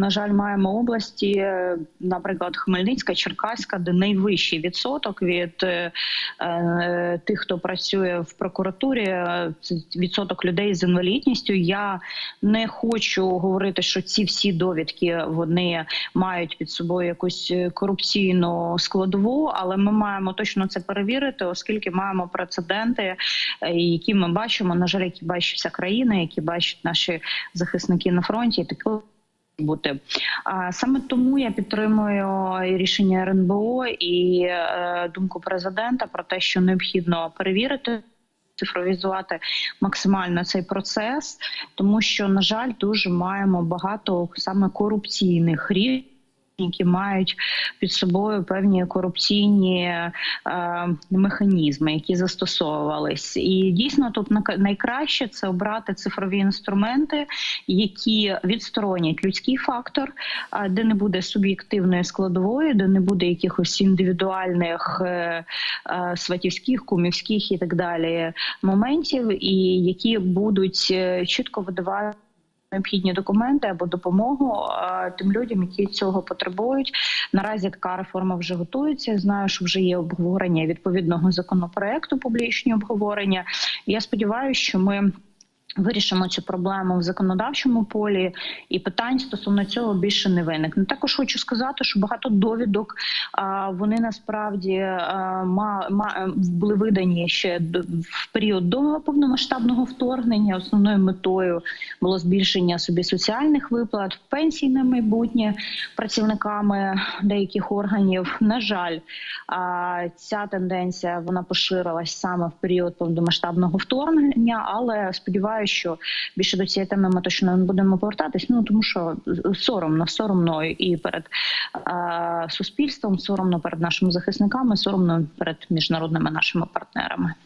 На жаль, маємо області, е, наприклад, Хмельницька, Черкаська, де найвищий відсоток від е, е, тих, хто працює в прокуратурі, е, це відсоток людей з інвалідністю. Я не хочу говорити, що ці всі довідки вони мають під собою якусь корупційну складову, але ми маємо точно це перевірити, оскільки маємо прецеденти, які ми бачимо, на жаль, які бачить вся країна, які бачать наші захисники на фронті. І таке бути. А саме тому я підтримую рішення РНБО і е, думку президента про те, що необхідно перевірити. Цифровізувати максимально цей процес, тому що на жаль, дуже маємо багато саме корупційних рішень, які мають під собою певні корупційні е, механізми, які застосовувались, і дійсно тут найкраще це обрати цифрові інструменти, які відсторонять людський фактор, де не буде суб'єктивної складової, де не буде якихось індивідуальних е, е, сватівських, кумівських і так далі моментів, і які будуть е, чітко видавати. Необхідні документи або допомогу е, тим людям, які цього потребують. Наразі така реформа вже готується. Знаю, що вже є обговорення відповідного законопроекту, публічні обговорення. Я сподіваюся, що ми. Вирішимо цю проблему в законодавчому полі, і питань стосовно цього більше не виникне. Також хочу сказати, що багато довідок вони насправді були видані ще в період до повномасштабного вторгнення. Основною метою було збільшення собі соціальних виплат, пенсій на майбутнє працівниками деяких органів. На жаль, ця тенденція вона поширилась саме в період повномасштабного вторгнення, але сподіваюся, що більше до цієї теми ми точно не будемо повертатись. Ну тому що соромно, соромно і перед е, суспільством, соромно перед нашими захисниками, соромно перед міжнародними нашими партнерами.